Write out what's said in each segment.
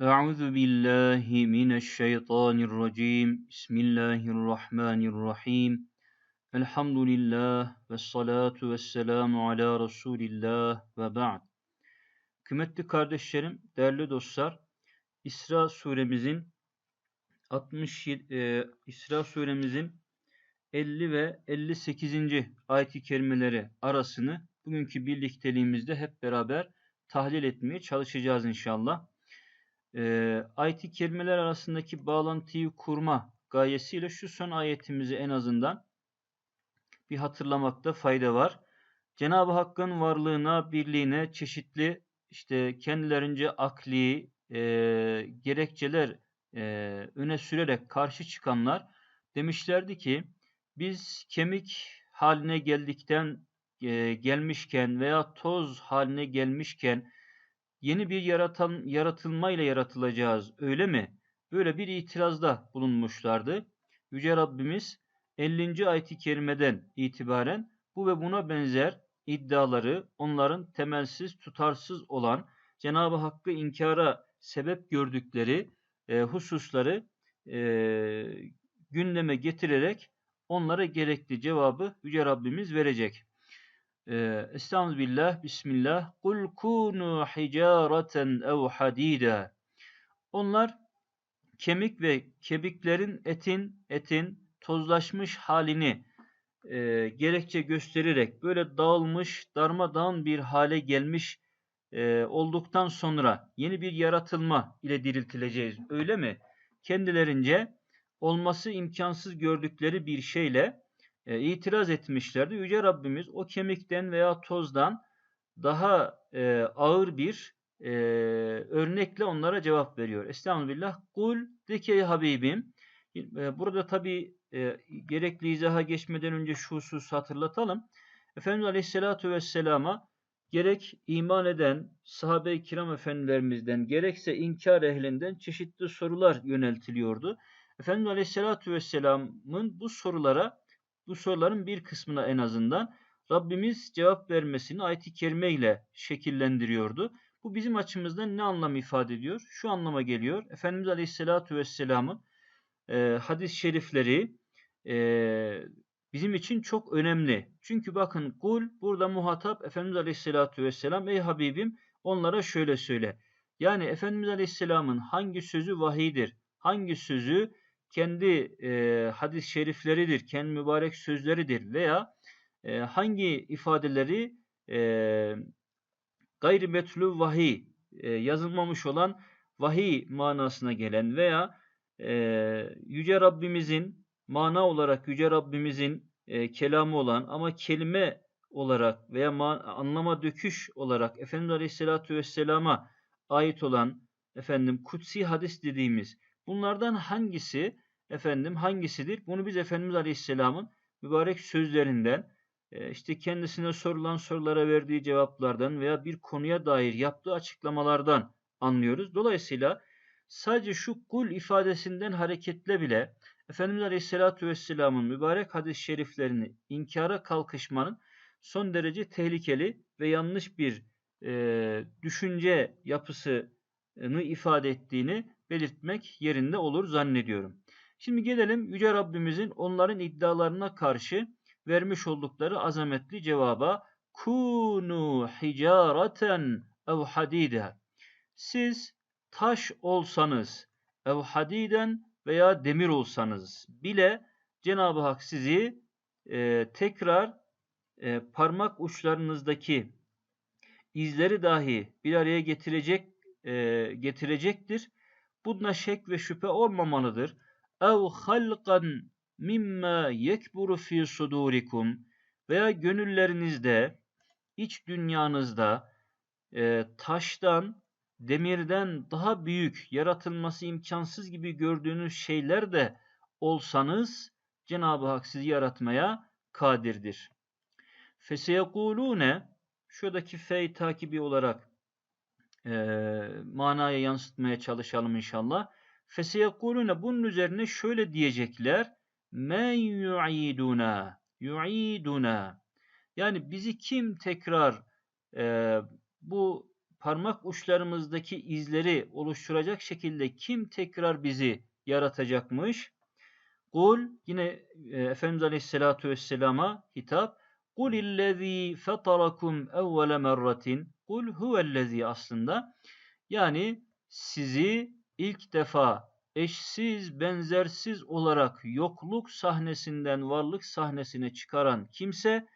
أعوذ بالله من الشيطان الرجيم بسم الله الرحمن الرحيم الحمد لله والصلاة والسلام على رسول الله ve ba'd. Kıymetli kardeşlerim, değerli dostlar, İsra suremizin 67 e, İsra suremizin 50 ve 58. ayet-i kerimeleri arasını bugünkü birlikteliğimizde hep beraber tahlil etmeye çalışacağız inşallah. E, ayet-i kerimeler arasındaki bağlantıyı kurma gayesiyle şu son ayetimizi en azından bir hatırlamakta fayda var. Cenab-ı Hakk'ın varlığına, birliğine çeşitli işte kendilerince akli e, gerekçeler e, öne sürerek karşı çıkanlar demişlerdi ki biz kemik haline geldikten e, gelmişken veya toz haline gelmişken yeni bir yaratan, yaratılmayla yaratılacağız öyle mi? Böyle bir itirazda bulunmuşlardı. Yüce Rabbimiz 50. ayet-i kerimeden itibaren bu ve buna benzer iddiaları onların temelsiz, tutarsız olan Cenab-ı Hakk'ı inkara sebep gördükleri e, hususları e, gündeme getirerek onlara gerekli cevabı Yüce Rabbimiz verecek. Ee, Estağfirullah, Bismillah. Kul kunu hicareten ev hadida. Onlar kemik ve kemiklerin etin etin tozlaşmış halini e, gerekçe göstererek böyle dağılmış, darmadağın bir hale gelmiş e, olduktan sonra yeni bir yaratılma ile diriltileceğiz. Öyle mi? Kendilerince olması imkansız gördükleri bir şeyle e, itiraz etmişlerdi. Yüce Rabbimiz o kemikten veya tozdan daha e, ağır bir e, örnekle onlara cevap veriyor. Estağfirullah. Kul de ki Habibim. E, burada tabi e, gerekli izaha geçmeden önce şu hususu hatırlatalım. Efendimiz Aleyhisselatü Vesselam'a gerek iman eden sahabe-i kiram efendilerimizden gerekse inkar ehlinden çeşitli sorular yöneltiliyordu. Efendimiz Aleyhisselatü Vesselam'ın bu sorulara bu soruların bir kısmına en azından Rabbimiz cevap vermesini ayet-i kerime ile şekillendiriyordu. Bu bizim açımızdan ne anlam ifade ediyor? Şu anlama geliyor. Efendimiz Aleyhisselatü Vesselam'ın e, hadis-i şerifleri e, bizim için çok önemli. Çünkü bakın kul burada muhatap Efendimiz Aleyhisselatü Vesselam ey Habibim onlara şöyle söyle. Yani Efendimiz Aleyhisselam'ın hangi sözü vahidir, hangi sözü kendi e, hadis-i şerifleridir, kendi mübarek sözleridir veya e, hangi ifadeleri e, gayri metlü vahiy, e, yazılmamış olan vahiy manasına gelen veya e, Yüce Rabbimizin mana olarak Yüce Rabbimizin e, kelamı olan ama kelime olarak veya anlama döküş olarak Efendimiz Aleyhisselatü Vesselam'a ait olan efendim kutsi hadis dediğimiz bunlardan hangisi efendim hangisidir? Bunu biz Efendimiz Aleyhisselam'ın mübarek sözlerinden, e, işte kendisine sorulan sorulara verdiği cevaplardan veya bir konuya dair yaptığı açıklamalardan anlıyoruz. Dolayısıyla sadece şu kul ifadesinden hareketle bile Efendimiz Aleyhisselatü Vesselam'ın mübarek hadis-i şeriflerini inkara kalkışmanın son derece tehlikeli ve yanlış bir e, düşünce yapısını ifade ettiğini belirtmek yerinde olur zannediyorum. Şimdi gelelim Yüce Rabbimizin onların iddialarına karşı vermiş oldukları azametli cevaba. Kunu hicareten ev hadide. Siz taş olsanız, ev hadiden veya demir olsanız bile Cenab-ı Hak sizi e, tekrar e, parmak uçlarınızdaki izleri dahi bir araya getirecek e, getirecektir. Bunda şek ve şüphe olmamalıdır ev halqan mimma yekburu fi sudurikum veya gönüllerinizde, iç dünyanızda e, taştan, demirden daha büyük, yaratılması imkansız gibi gördüğünüz şeyler de olsanız Cenab-ı Hak sizi yaratmaya kadirdir. Feseyekulune şuradaki fey takibi olarak e, manaya yansıtmaya çalışalım inşallah. Feseyekulune bunun üzerine şöyle diyecekler. Men yu'iduna. Yu'iduna. Yani bizi kim tekrar e, bu parmak uçlarımızdaki izleri oluşturacak şekilde kim tekrar bizi yaratacakmış? Kul yine e, Efendimiz Aleyhisselatü Vesselam'a hitap. Kul illezî fetarakum evvele merratin. Kul huvellezî aslında. Yani sizi ilk defa eşsiz, benzersiz olarak yokluk sahnesinden varlık sahnesine çıkaran kimse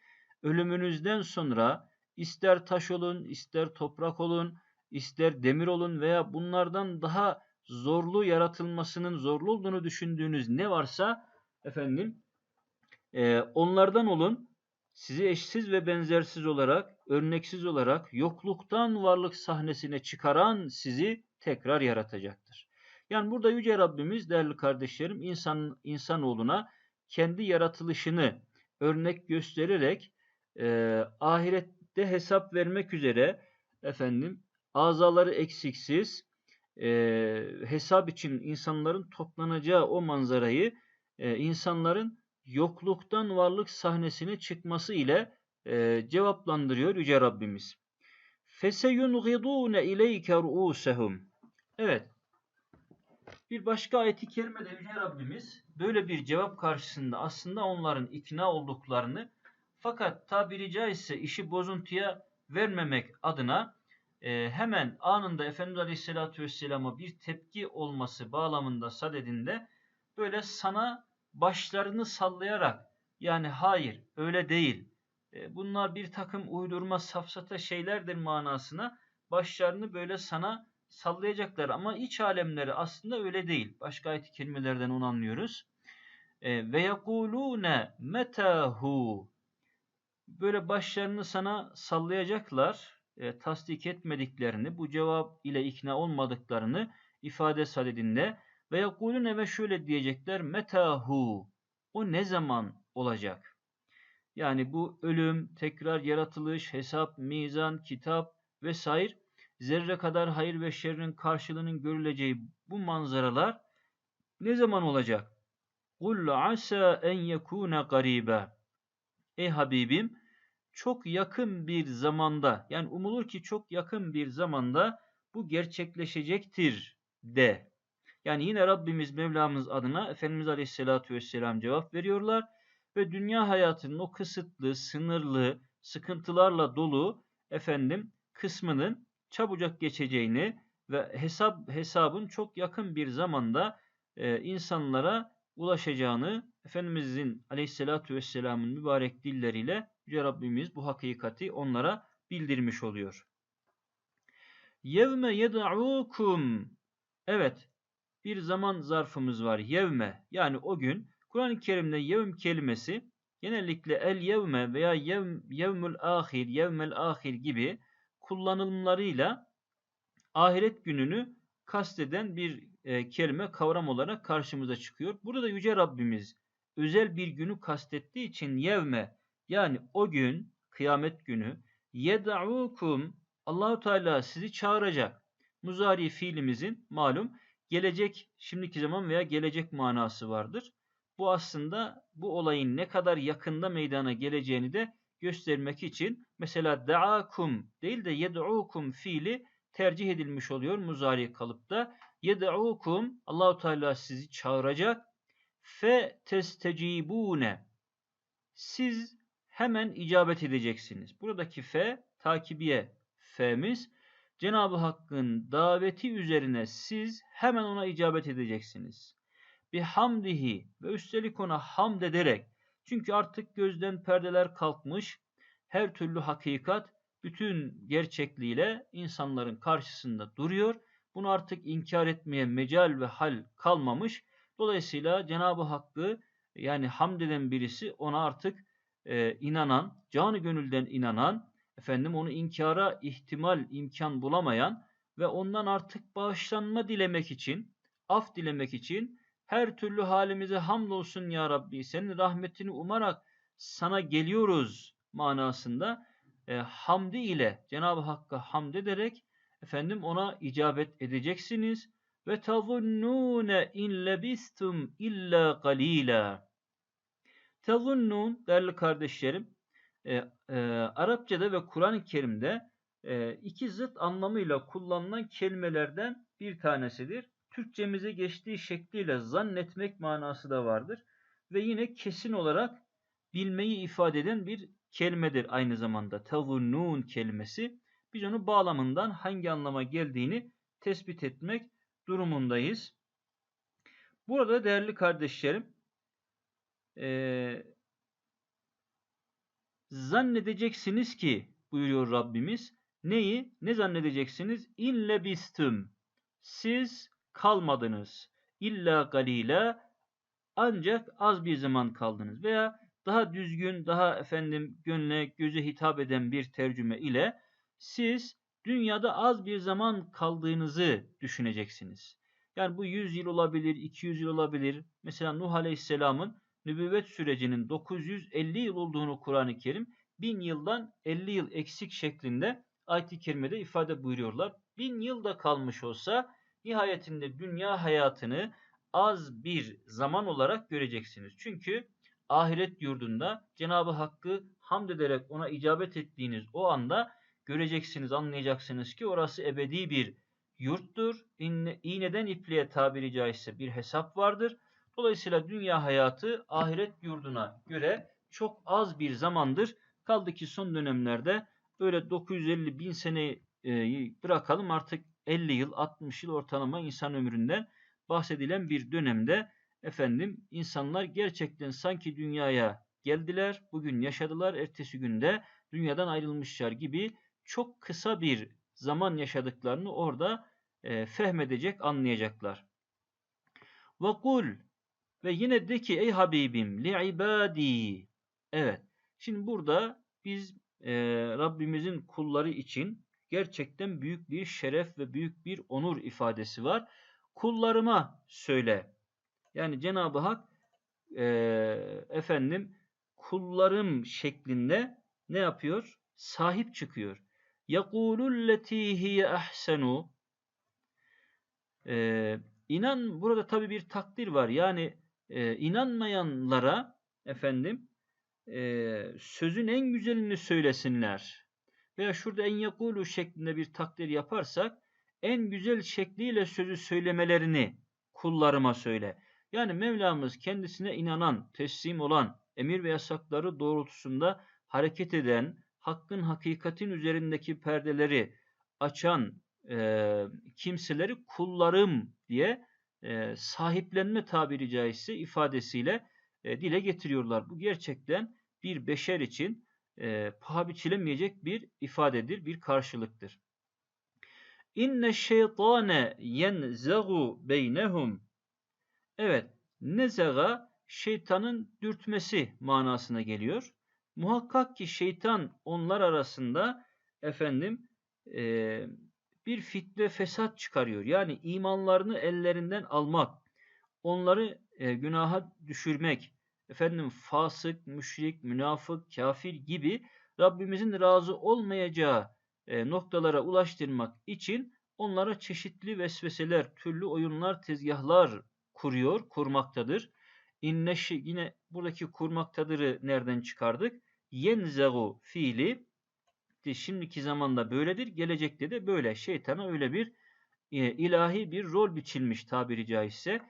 ölümünüzden sonra ister taş olun, ister toprak olun, ister demir olun veya bunlardan daha zorlu yaratılmasının zorlu olduğunu düşündüğünüz ne varsa efendim e, onlardan olun. Sizi eşsiz ve benzersiz olarak, örneksiz olarak yokluktan varlık sahnesine çıkaran sizi tekrar yaratacaktır. Yani burada Yüce Rabbimiz değerli kardeşlerim insan insanoğluna kendi yaratılışını örnek göstererek e, ahirette hesap vermek üzere efendim azaları eksiksiz e, hesap için insanların toplanacağı o manzarayı e, insanların yokluktan varlık sahnesine çıkması ile e, cevaplandırıyor Yüce Rabbimiz. فَسَيُنْغِضُونَ اِلَيْكَ رُؤُسَهُمْ Evet. Bir başka ayeti kerimede Yüce Rabbimiz böyle bir cevap karşısında aslında onların ikna olduklarını fakat tabiri caizse işi bozuntuya vermemek adına e, hemen anında Efendimiz Aleyhisselatü Vesselam'a bir tepki olması bağlamında sadedinde böyle sana başlarını sallayarak yani hayır öyle değil e, bunlar bir takım uydurma safsata şeylerdir manasına başlarını böyle sana sallayacaklar ama iç alemleri aslında öyle değil. Başka ayet kelimelerden onu anlıyoruz. E, ve yekulune metahu böyle başlarını sana sallayacaklar e, tasdik etmediklerini, bu cevap ile ikna olmadıklarını ifade sadedinde ve yakulune ve şöyle diyecekler metahu o ne zaman olacak? Yani bu ölüm, tekrar yaratılış, hesap, mizan, kitap vesaire zerre kadar hayır ve şerrin karşılığının görüleceği bu manzaralar ne zaman olacak? Kul asa en yekune garibe. Ey Habibim çok yakın bir zamanda yani umulur ki çok yakın bir zamanda bu gerçekleşecektir de. Yani yine Rabbimiz Mevlamız adına Efendimiz Aleyhisselatü Vesselam cevap veriyorlar ve dünya hayatının o kısıtlı, sınırlı, sıkıntılarla dolu efendim kısmının çabucak geçeceğini ve hesap hesabın çok yakın bir zamanda e, insanlara ulaşacağını Efendimizin Aleyhisselatü Vesselam'ın mübarek dilleriyle Yüce Rabbimiz bu hakikati onlara bildirmiş oluyor. Yevme yed'ukum Evet, bir zaman zarfımız var. Yevme yani o gün. Kur'an-ı Kerim'de yevm kelimesi genellikle el yevme veya yevm, yevmül ahir, yevmel ahir gibi kullanımlarıyla ahiret gününü kasteden bir e, kelime kavram olarak karşımıza çıkıyor. Burada Yüce Rabbimiz özel bir günü kastettiği için yevme yani o gün kıyamet günü yed'ukum Allahu Teala sizi çağıracak. Muzari fiilimizin malum gelecek şimdiki zaman veya gelecek manası vardır. Bu aslında bu olayın ne kadar yakında meydana geleceğini de göstermek için mesela da'akum değil de yed'ukum fiili tercih edilmiş oluyor muzari kalıpta. Yed'ukum Allahu Teala sizi çağıracak. Fe testecibune siz hemen icabet edeceksiniz. Buradaki fe takibiye fe'miz Cenab-ı Hakk'ın daveti üzerine siz hemen ona icabet edeceksiniz. Bir hamdihi ve üstelik ona hamd ederek çünkü artık gözden perdeler kalkmış, her türlü hakikat bütün gerçekliğiyle insanların karşısında duruyor. Bunu artık inkar etmeye mecal ve hal kalmamış. Dolayısıyla Cenab-ı Hakk'ı yani hamd eden birisi ona artık e, inanan, canı gönülden inanan, efendim onu inkara ihtimal, imkan bulamayan ve ondan artık bağışlanma dilemek için, af dilemek için her türlü halimize hamdolsun ya Rabbi, senin rahmetini umarak sana geliyoruz manasında e, hamdi ile Cenab-ı Hakk'a hamd ederek efendim ona icabet edeceksiniz ve tazunnune in lebistum illa qalila. Tazunnun değerli kardeşlerim e, e, Arapçada ve Kur'an-ı Kerim'de e, iki zıt anlamıyla kullanılan kelimelerden bir tanesidir. Türkçemize geçtiği şekliyle zannetmek manası da vardır. Ve yine kesin olarak bilmeyi ifade eden bir kelimedir aynı zamanda. Tavunnun kelimesi. Biz onu bağlamından hangi anlama geldiğini tespit etmek durumundayız. Burada değerli kardeşlerim, e, zannedeceksiniz ki buyuruyor Rabbimiz. Neyi? Ne zannedeceksiniz? İlle bistüm. Siz kalmadınız. İlla galile ancak az bir zaman kaldınız. Veya daha düzgün, daha efendim gönle, göze hitap eden bir tercüme ile siz dünyada az bir zaman kaldığınızı düşüneceksiniz. Yani bu 100 yıl olabilir, 200 yıl olabilir. Mesela Nuh Aleyhisselam'ın nübüvvet sürecinin 950 yıl olduğunu Kur'an-ı Kerim 1000 yıldan 50 yıl eksik şeklinde ayet-i kerimede ifade buyuruyorlar. 1000 yıl da kalmış olsa nihayetinde dünya hayatını az bir zaman olarak göreceksiniz. Çünkü ahiret yurdunda Cenab-ı Hakk'ı hamd ederek ona icabet ettiğiniz o anda göreceksiniz, anlayacaksınız ki orası ebedi bir yurttur. İğneden ipliğe tabiri caizse bir hesap vardır. Dolayısıyla dünya hayatı ahiret yurduna göre çok az bir zamandır. Kaldı ki son dönemlerde böyle 950 bin seneyi bırakalım artık 50 yıl 60 yıl ortalama insan ömründen bahsedilen bir dönemde efendim insanlar gerçekten sanki dünyaya geldiler, bugün yaşadılar, ertesi günde dünyadan ayrılmışlar gibi çok kısa bir zaman yaşadıklarını orada e, fehmedecek, anlayacaklar. Ve kul ve yine de ki ey Habibim li ibadi. Evet. Şimdi burada biz e, Rabbimizin kulları için gerçekten büyük bir şeref ve büyük bir onur ifadesi var. Kullarıma söyle. Yani Cenab-ı Hak e, efendim kullarım şeklinde ne yapıyor? Sahip çıkıyor. Yakululleti hiye ahsenu ee, inan burada tabi bir takdir var. Yani e, inanmayanlara efendim e, sözün en güzelini söylesinler. Veya şurada en yakulu şeklinde bir takdir yaparsak en güzel şekliyle sözü söylemelerini kullarıma söyle. Yani Mevlamız kendisine inanan, teslim olan, emir ve yasakları doğrultusunda hareket eden, hakkın hakikatin üzerindeki perdeleri açan e, kimseleri kullarım diye e, sahiplenme tabiri caizse ifadesiyle e, dile getiriyorlar. Bu gerçekten bir beşer için e, paha biçilemeyecek bir ifadedir, bir karşılıktır. İnne şeytane yenzagu beynehum. Evet, nezaga şeytanın dürtmesi manasına geliyor. Muhakkak ki şeytan onlar arasında efendim e, bir fitne fesat çıkarıyor. Yani imanlarını ellerinden almak, onları e, günaha düşürmek, efendim fasık, müşrik, münafık, kafir gibi Rabbimizin razı olmayacağı e, noktalara ulaştırmak için onlara çeşitli vesveseler, türlü oyunlar, tezgahlar kuruyor, kurmaktadır. İnne yine buradaki kurmaktadırı nereden çıkardık? Yenzehu fiili şimdiki zamanda böyledir, gelecekte de böyle. Şeytana öyle bir e, ilahi bir rol biçilmiş tabiri caizse.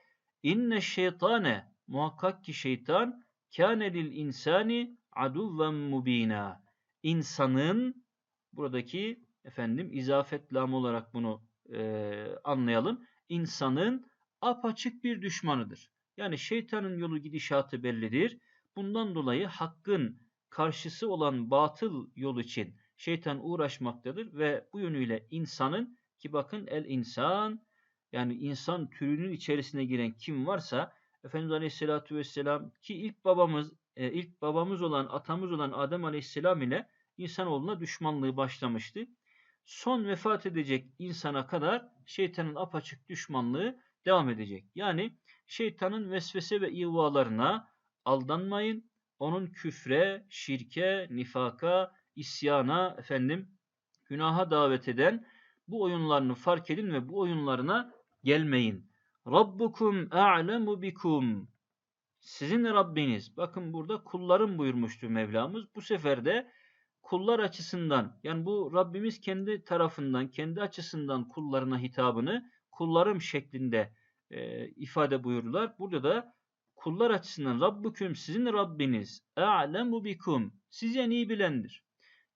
İnne şeytane muhakkak ki şeytan kâne lil insani aduven mubina. İnsanın buradaki efendim izafet lam olarak bunu e, anlayalım. İnsanın apaçık bir düşmanıdır. Yani şeytanın yolu gidişatı bellidir. Bundan dolayı hakkın karşısı olan batıl yol için şeytan uğraşmaktadır ve bu yönüyle insanın ki bakın el insan yani insan türünün içerisine giren kim varsa Efendimiz Aleyhisselatü Vesselam ki ilk babamız e, ilk babamız olan atamız olan Adem Aleyhisselam ile insanoğluna düşmanlığı başlamıştı. Son vefat edecek insana kadar şeytanın apaçık düşmanlığı devam edecek. Yani şeytanın vesvese ve ivalarına aldanmayın. Onun küfre, şirke, nifaka, isyana, efendim günaha davet eden bu oyunlarını fark edin ve bu oyunlarına gelmeyin. Rabbukum a'lemu bikum. Sizin Rabbiniz. Bakın burada kullarım buyurmuştu Mevlamız. Bu sefer de kullar açısından yani bu Rabbimiz kendi tarafından, kendi açısından kullarına hitabını kullarım şeklinde e, ifade buyurdular. Burada da kullar açısından Rabbüküm sizin Rabbiniz a'lemu bikum sizi en iyi bilendir.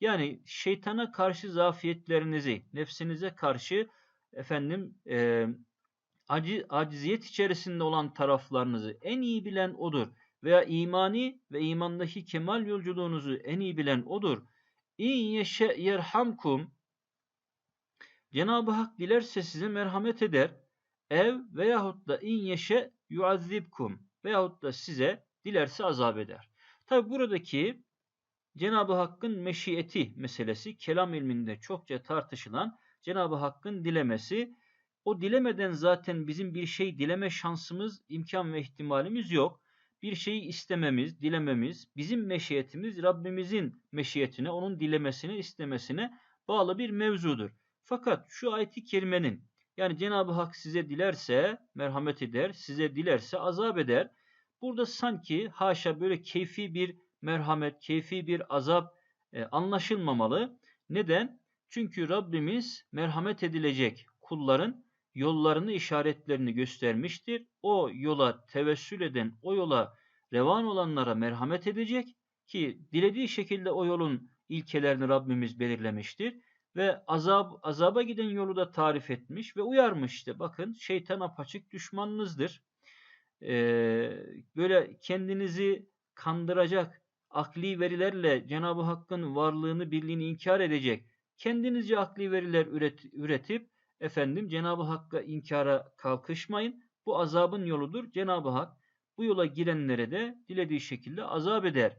Yani şeytana karşı zafiyetlerinizi, nefsinize karşı efendim e, aci, aciziyet içerisinde olan taraflarınızı en iyi bilen odur. Veya imani ve imandaki kemal yolculuğunuzu en iyi bilen odur. İn yeşe yerhamkum Cenab-ı Hak dilerse size merhamet eder. Ev veyahut da in yeşe yuazzibkum veyahut da size dilerse azap eder. Tabi buradaki Cenab-ı Hakk'ın meşiyeti meselesi kelam ilminde çokça tartışılan Cenab-ı Hakk'ın dilemesi. O dilemeden zaten bizim bir şey dileme şansımız, imkan ve ihtimalimiz yok. Bir şeyi istememiz, dilememiz, bizim meşiyetimiz Rabbimizin meşiyetine, onun dilemesine, istemesine bağlı bir mevzudur. Fakat şu ayeti kerimenin yani Cenab-ı Hak size dilerse merhamet eder, size dilerse azap eder. Burada sanki haşa böyle keyfi bir merhamet, keyfi bir azap e, anlaşılmamalı. Neden? Çünkü Rabbimiz merhamet edilecek kulların yollarını, işaretlerini göstermiştir. O yola tevessül eden, o yola revan olanlara merhamet edecek ki dilediği şekilde o yolun ilkelerini Rabbimiz belirlemiştir ve azab azaba giden yolu da tarif etmiş ve uyarmış bakın şeytan apaçık düşmanınızdır. Ee, böyle kendinizi kandıracak akli verilerle Cenab-ı Hakk'ın varlığını, birliğini inkar edecek. Kendinizce akli veriler üret, üretip efendim Cenab-ı Hakk'a inkara kalkışmayın. Bu azabın yoludur. Cenab-ı Hak bu yola girenlere de dilediği şekilde azap eder.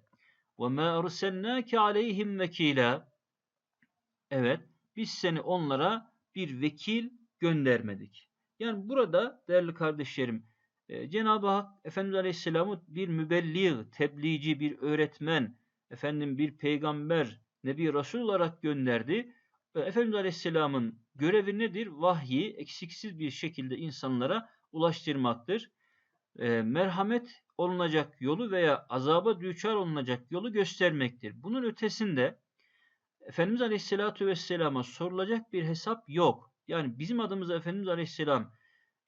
Ve ma ersalnake aleyhim vekila. Evet, biz seni onlara bir vekil göndermedik. Yani burada değerli kardeşlerim, e, Cenab-ı Hak Efendimiz Aleyhisselam'ı bir mübelliğ, tebliğci, bir öğretmen, efendim bir peygamber, nebi resul olarak gönderdi. E, Efendimiz Aleyhisselam'ın görevi nedir? Vahyi eksiksiz bir şekilde insanlara ulaştırmaktır. E, merhamet olunacak yolu veya azaba düçar olunacak yolu göstermektir. Bunun ötesinde Efendimiz Aleyhisselatü Vesselam'a sorulacak bir hesap yok. Yani bizim adımıza Efendimiz Aleyhisselam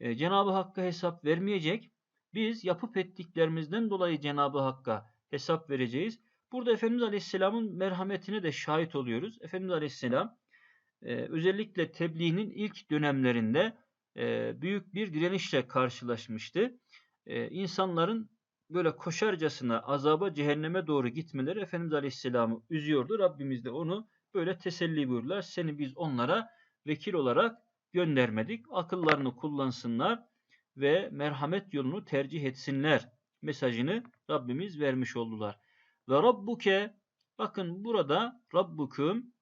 e, Cenab-ı Hakk'a hesap vermeyecek. Biz yapıp ettiklerimizden dolayı Cenab-ı Hakk'a hesap vereceğiz. Burada Efendimiz Aleyhisselam'ın merhametine de şahit oluyoruz. Efendimiz Aleyhisselam e, özellikle tebliğinin ilk dönemlerinde e, büyük bir direnişle karşılaşmıştı. E, insanların böyle koşarcasına azaba cehenneme doğru gitmeleri Efendimiz Aleyhisselam'ı üzüyordu. Rabbimiz de onu böyle teselli buyurdular. Seni biz onlara vekil olarak göndermedik. Akıllarını kullansınlar ve merhamet yolunu tercih etsinler mesajını Rabbimiz vermiş oldular. Ve Rabbuke bakın burada Rabbukum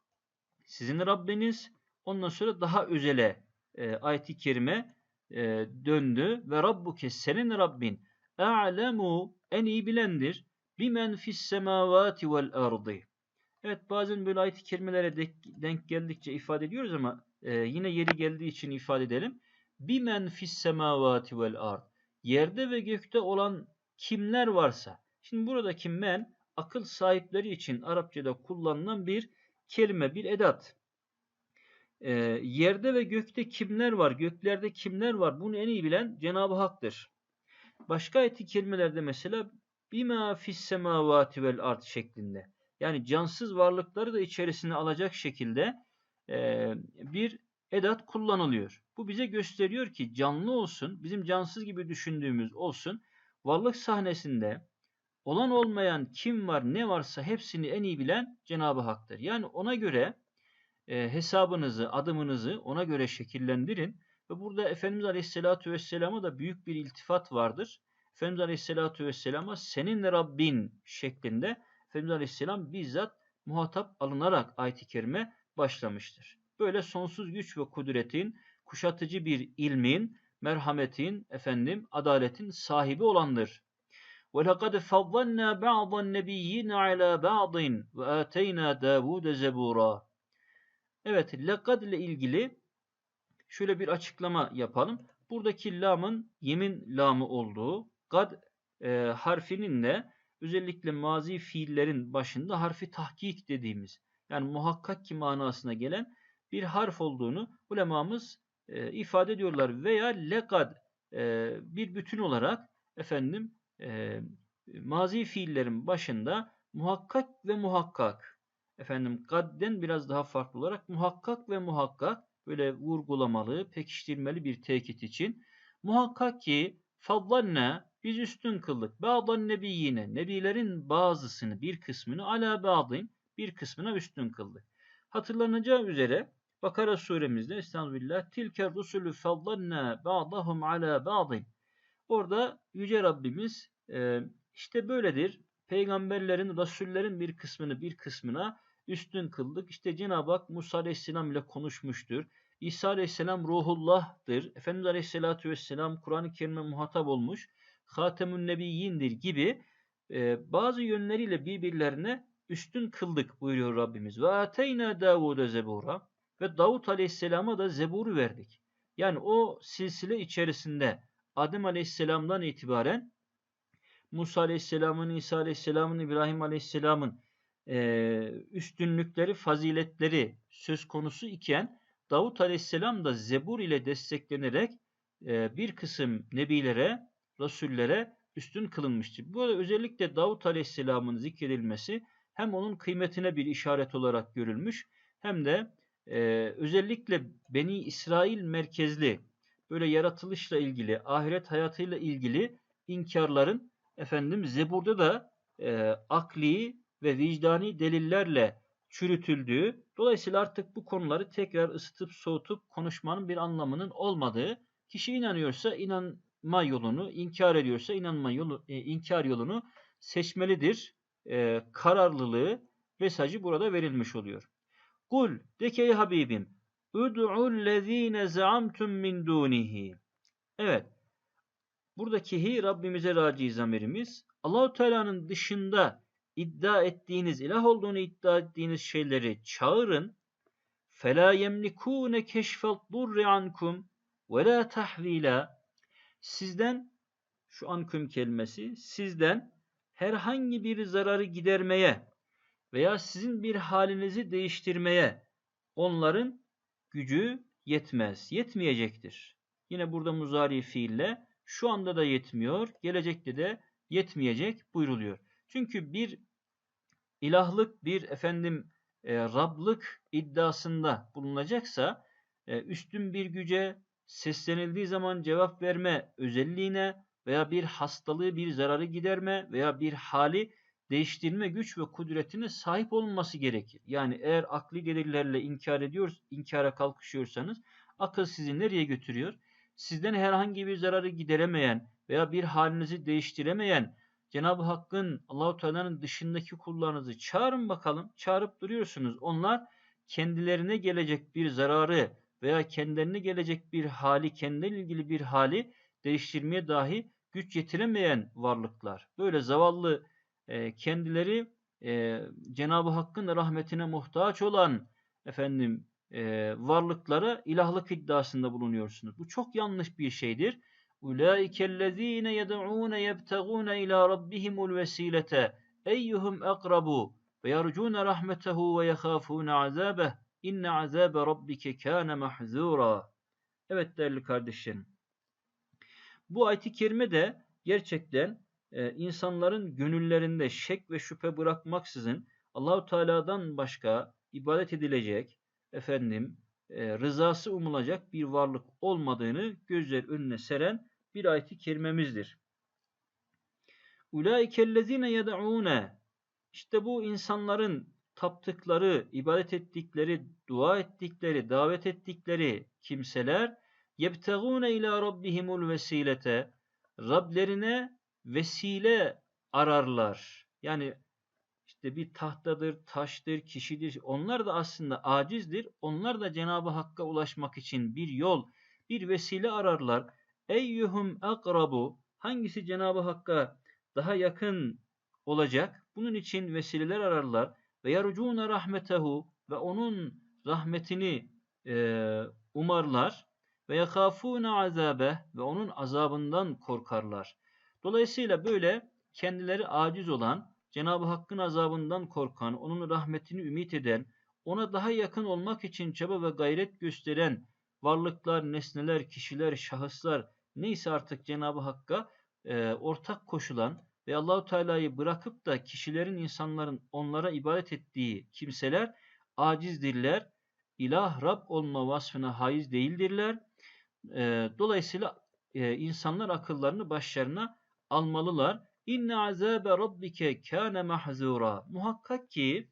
sizin Rabbiniz ondan sonra daha özele e, ayet-i kerime e, döndü ve Rabbuke senin Rabbin a'lemu en iyi bilendir bimen fis semavati vel ardı. Evet bazen böyle ayet-i kerimelere denk geldikçe ifade ediyoruz ama e, yine yeri geldiği için ifade edelim. Bimen fis semavati vel ard. Yerde ve gökte olan kimler varsa. Şimdi buradaki men akıl sahipleri için Arapçada kullanılan bir kelime, bir edat. E, yerde ve gökte kimler var, göklerde kimler var bunu en iyi bilen Cenab-ı Hak'tır. Başka ayet-i kerimelerde mesela bima fis semavati vel ard şeklinde. Yani cansız varlıkları da içerisine alacak şekilde e, bir edat kullanılıyor. Bu bize gösteriyor ki canlı olsun, bizim cansız gibi düşündüğümüz olsun, varlık sahnesinde olan olmayan kim var ne varsa hepsini en iyi bilen Cenab-ı Hak'tır. Yani ona göre e, hesabınızı, adımınızı ona göre şekillendirin. Ve burada Efendimiz Aleyhisselatü Vesselam'a da büyük bir iltifat vardır. Efendimiz Aleyhisselatü Vesselam'a senin Rabbin şeklinde Efendimiz Aleyhisselam bizzat muhatap alınarak ayet-i kerime başlamıştır. Böyle sonsuz güç ve kudretin, kuşatıcı bir ilmin, merhametin, efendim, adaletin sahibi olandır. وَلَقَدْ فَضَّلْنَا بَعْضَ النَّبِيِّينَ عَلَى بَعْضٍ وَآتَيْنَا دَاوُودَ زَبُورًا Evet, lekad ile ilgili şöyle bir açıklama yapalım. Buradaki lamın yemin lamı olduğu, gad e, harfinin de özellikle mazi fiillerin başında harfi tahkik dediğimiz yani muhakkak ki manasına gelen bir harf olduğunu ulemamız e, ifade ediyorlar. Veya lekad e, bir bütün olarak efendim e, mazi fiillerin başında muhakkak ve muhakkak efendim kadden biraz daha farklı olarak muhakkak ve muhakkak böyle vurgulamalı, pekiştirmeli bir tekit için muhakkak ki fadlanne biz üstün kıldık. Ba'dan nebiyyine nebilerin bazısını bir kısmını ala ba'din bir kısmına üstün kıldık. Hatırlanacağı üzere Bakara suremizde Estağfirullah tilke rusulü fadlanne ba'dahum ala ba'din Orada Yüce Rabbimiz e, işte böyledir. Peygamberlerin, Rasullerin bir kısmını bir kısmına üstün kıldık. İşte Cenab-ı Hak Musa Aleyhisselam ile konuşmuştur. İsa Aleyhisselam ruhullah'tır. Efendimiz Aleyhisselatü Vesselam Kur'an-ı Kerim'e muhatap olmuş. Hatemün Nebiyyindir gibi e, bazı yönleriyle birbirlerine üstün kıldık buyuruyor Rabbimiz. Ve ateyna Davud'a zebura ve Davut Aleyhisselam'a da zeburu verdik. Yani o silsile içerisinde Adem Aleyhisselam'dan itibaren Musa Aleyhisselam'ın, İsa Aleyhisselam'ın, İbrahim Aleyhisselam'ın e, üstünlükleri, faziletleri söz konusu iken Davut Aleyhisselam da Zebur ile desteklenerek e, bir kısım nebilere, rasullere üstün kılınmıştır. Bu arada özellikle Davut Aleyhisselam'ın zikredilmesi hem onun kıymetine bir işaret olarak görülmüş hem de e, özellikle Beni İsrail merkezli böyle yaratılışla ilgili, ahiret hayatıyla ilgili inkarların efendim Zebur'da da e, akli ve vicdani delillerle çürütüldüğü, dolayısıyla artık bu konuları tekrar ısıtıp soğutup konuşmanın bir anlamının olmadığı, kişi inanıyorsa inanma yolunu, inkar ediyorsa inanma yolu, e, inkar yolunu seçmelidir. E, kararlılığı, mesajı burada verilmiş oluyor. Kul, de ki ey Habibim, Ud'ul lezine zaamtum min dunihi. Evet. Buradaki hi Rabbimize raci zamirimiz. Allahu Teala'nın dışında iddia ettiğiniz, ilah olduğunu iddia ettiğiniz şeyleri çağırın. فَلَا يَمْلِكُونَ كَشْفَ الضُّرِّ عَنْكُمْ وَلَا تَحْوِيلًا Sizden, şu anküm kelimesi, sizden herhangi bir zararı gidermeye veya sizin bir halinizi değiştirmeye onların gücü yetmez, yetmeyecektir. Yine burada muzari fiille şu anda da yetmiyor, gelecekte de yetmeyecek buyruluyor. Çünkü bir ilahlık, bir efendim e, Rablık iddiasında bulunacaksa e, üstün bir güce seslenildiği zaman cevap verme özelliğine veya bir hastalığı, bir zararı giderme veya bir hali değiştirme güç ve kudretine sahip olması gerekir. Yani eğer akli delillerle inkar ediyor, inkara kalkışıyorsanız akıl sizi nereye götürüyor? Sizden herhangi bir zararı gideremeyen veya bir halinizi değiştiremeyen Cenab-ı Hakk'ın Allahu Teala'nın dışındaki kullarınızı çağırın bakalım. Çağırıp duruyorsunuz. Onlar kendilerine gelecek bir zararı veya kendilerine gelecek bir hali, kendileriyle ilgili bir hali değiştirmeye dahi güç yetiremeyen varlıklar. Böyle zavallı kendileri Cenab-ı Hakk'ın rahmetine muhtaç olan efendim e, varlıklara ilahlık iddiasında bulunuyorsunuz. Bu çok yanlış bir şeydir. Ulaikellezine yed'un yebtegun ila rabbihimul vesilete eyyuhum akrabu ve yercun rahmetehu ve yahafun azabeh inne azabe rabbike kana mahzura. Evet değerli kardeşlerim. Bu ayet-i kerime de gerçekten e, insanların gönüllerinde şek ve şüphe bırakmaksızın Allahu Teala'dan başka ibadet edilecek, efendim e, rızası umulacak bir varlık olmadığını gözler önüne seren bir ayet-i kerimemizdir. Ulaikellezine yed'une işte bu insanların taptıkları, ibadet ettikleri, dua ettikleri, davet ettikleri kimseler yebtegune ila rabbihimul vesilete Rablerine vesile ararlar. Yani işte bir tahtadır, taştır, kişidir. Onlar da aslında acizdir. Onlar da Cenab-ı Hakk'a ulaşmak için bir yol, bir vesile ararlar. Eyyuhum akrabu hangisi Cenab-ı Hakk'a daha yakın olacak? Bunun için vesileler ararlar. Ve yarcuna rahmetehu ve onun rahmetini e, umarlar. Ve yakafune azabe ve onun azabından korkarlar. Dolayısıyla böyle kendileri aciz olan, Cenab-ı Hakk'ın azabından korkan, onun rahmetini ümit eden, ona daha yakın olmak için çaba ve gayret gösteren varlıklar, nesneler, kişiler, şahıslar neyse artık Cenab-ı Hakk'a e, ortak koşulan ve Allahu Teala'yı bırakıp da kişilerin, insanların onlara ibadet ettiği kimseler acizdirler. İlah, Rab olma vasfına haiz değildirler. E, dolayısıyla e, insanlar akıllarını başlarına almalılar. İnne azabe rabbike kâne mahzura. Muhakkak ki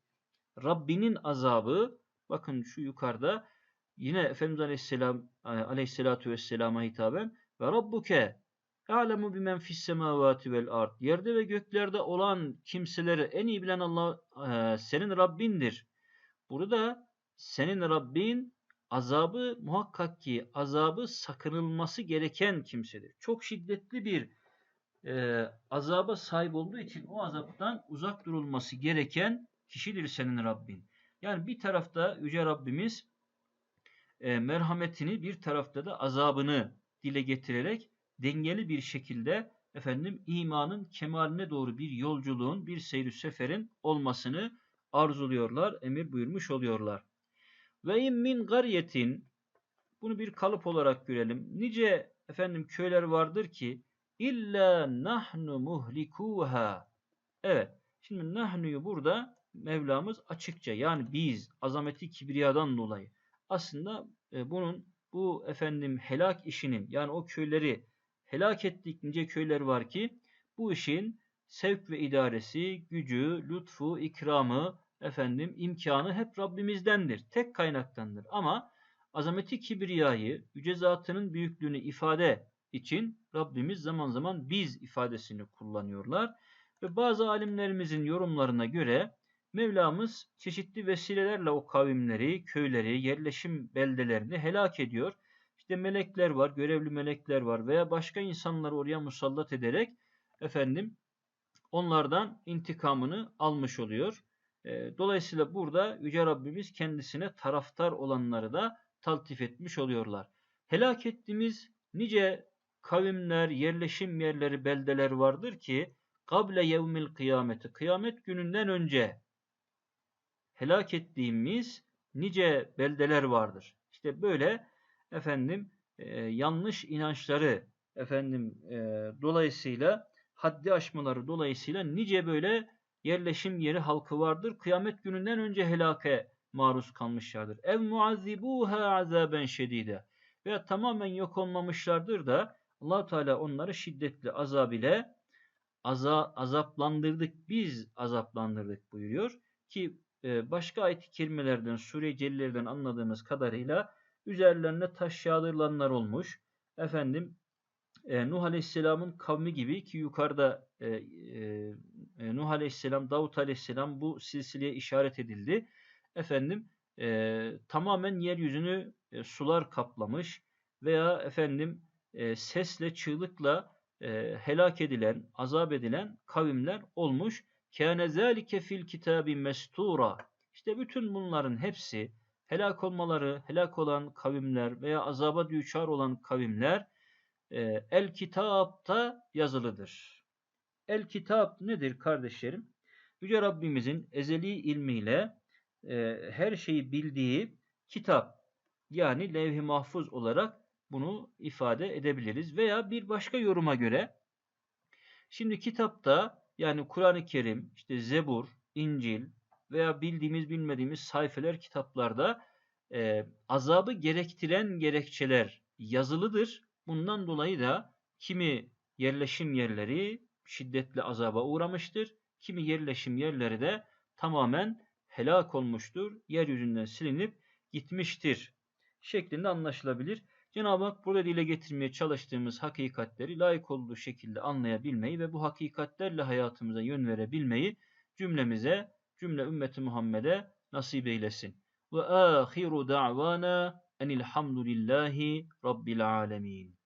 Rabbinin azabı bakın şu yukarıda yine Efendimiz Aleyhisselam Aleyhisselatu Vesselam'a hitaben ve Rabbuke alemu bimen fis semavati vel ard. Yerde ve göklerde olan kimseleri en iyi bilen Allah e, senin Rabbindir. Burada senin Rabbin azabı muhakkak ki azabı sakınılması gereken kimsedir. Çok şiddetli bir e, azaba sahip olduğu için o azaptan uzak durulması gereken kişidir senin Rabbin. Yani bir tarafta Yüce Rabbimiz e, merhametini bir tarafta da azabını dile getirerek dengeli bir şekilde efendim imanın kemaline doğru bir yolculuğun, bir seyri seferin olmasını arzuluyorlar, emir buyurmuş oluyorlar. Ve in min gariyetin bunu bir kalıp olarak görelim. Nice efendim köyler vardır ki illa nahnu muhlikuha. Evet. Şimdi nahnu'yu burada Mevlamız açıkça yani biz azameti kibriyadan dolayı aslında e, bunun bu efendim helak işinin yani o köyleri helak ettik nice köyler var ki bu işin sevk ve idaresi, gücü, lütfu, ikramı, efendim imkanı hep Rabbimizdendir. Tek kaynaktandır. Ama azameti kibriyayı, yüce zatının büyüklüğünü ifade için Rabbimiz zaman zaman biz ifadesini kullanıyorlar. Ve bazı alimlerimizin yorumlarına göre Mevlamız çeşitli vesilelerle o kavimleri, köyleri, yerleşim beldelerini helak ediyor. İşte melekler var, görevli melekler var veya başka insanları oraya musallat ederek efendim onlardan intikamını almış oluyor. Dolayısıyla burada Yüce Rabbimiz kendisine taraftar olanları da taltif etmiş oluyorlar. Helak ettiğimiz nice kavimler, yerleşim yerleri, beldeler vardır ki kable yevmil kıyameti, kıyamet gününden önce helak ettiğimiz nice beldeler vardır. İşte böyle efendim e, yanlış inançları efendim e, dolayısıyla haddi aşmaları dolayısıyla nice böyle yerleşim yeri halkı vardır. Kıyamet gününden önce helake maruz kalmışlardır. Ev muazzibuha azaben şedide veya tamamen yok olmamışlardır da allah Teala onları şiddetli azab ile aza, azaplandırdık, biz azaplandırdık buyuruyor. Ki e, başka ayet-i kerimelerden, sure celillerden anladığımız kadarıyla üzerlerine taş yağdırılanlar olmuş. Efendim e, Nuh Aleyhisselam'ın kavmi gibi ki yukarıda e, e, e, Nuh Aleyhisselam, Davut Aleyhisselam bu silsileye işaret edildi. Efendim e, tamamen yeryüzünü e, sular kaplamış veya efendim e, sesle, çığlıkla e, helak edilen, azap edilen kavimler olmuş. Kâne zâlike fil kitabi mestura. İşte bütün bunların hepsi helak olmaları, helak olan kavimler veya azaba düçar olan kavimler e, el kitapta yazılıdır. El kitap nedir kardeşlerim? Yüce Rabbimizin ezeli ilmiyle e, her şeyi bildiği kitap yani levh-i mahfuz olarak bunu ifade edebiliriz. Veya bir başka yoruma göre şimdi kitapta yani Kur'an-ı Kerim, işte Zebur, İncil veya bildiğimiz bilmediğimiz sayfeler kitaplarda e, azabı gerektiren gerekçeler yazılıdır. Bundan dolayı da kimi yerleşim yerleri şiddetli azaba uğramıştır. Kimi yerleşim yerleri de tamamen helak olmuştur. Yeryüzünden silinip gitmiştir şeklinde anlaşılabilir. Cenab-ı Hak burada dile getirmeye çalıştığımız hakikatleri layık olduğu şekilde anlayabilmeyi ve bu hakikatlerle hayatımıza yön verebilmeyi cümlemize, cümle ümmeti Muhammed'e nasip eylesin. Ve ahiru da'vana enilhamdülillahi rabbil alemin.